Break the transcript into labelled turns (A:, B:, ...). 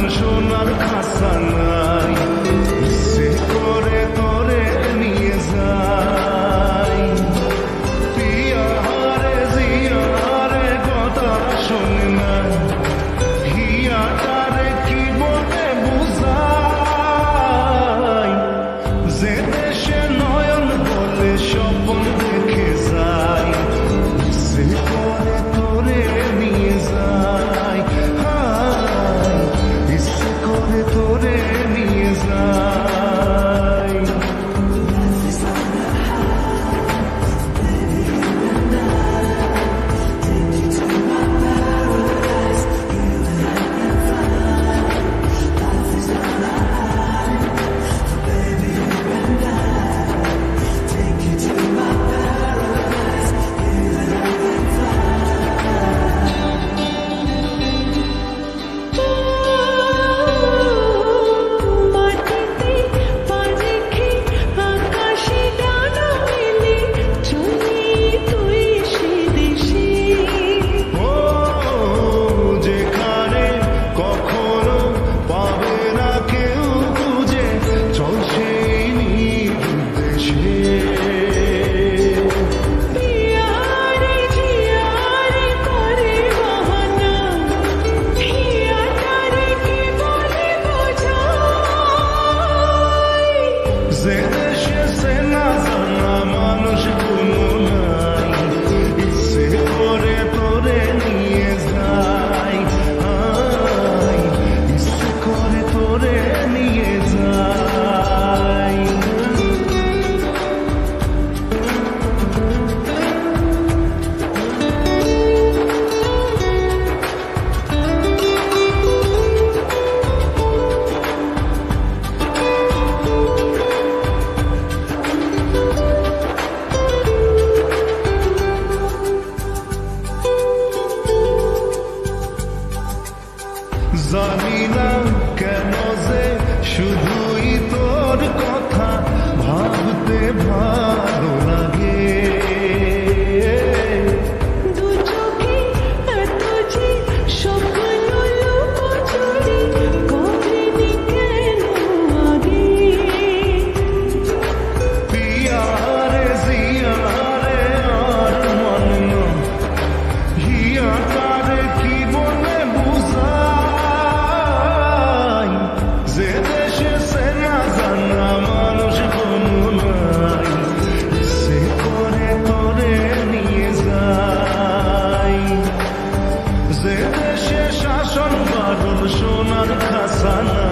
A: Kurşunlar kasana জানি না কেন যে শুধুই marka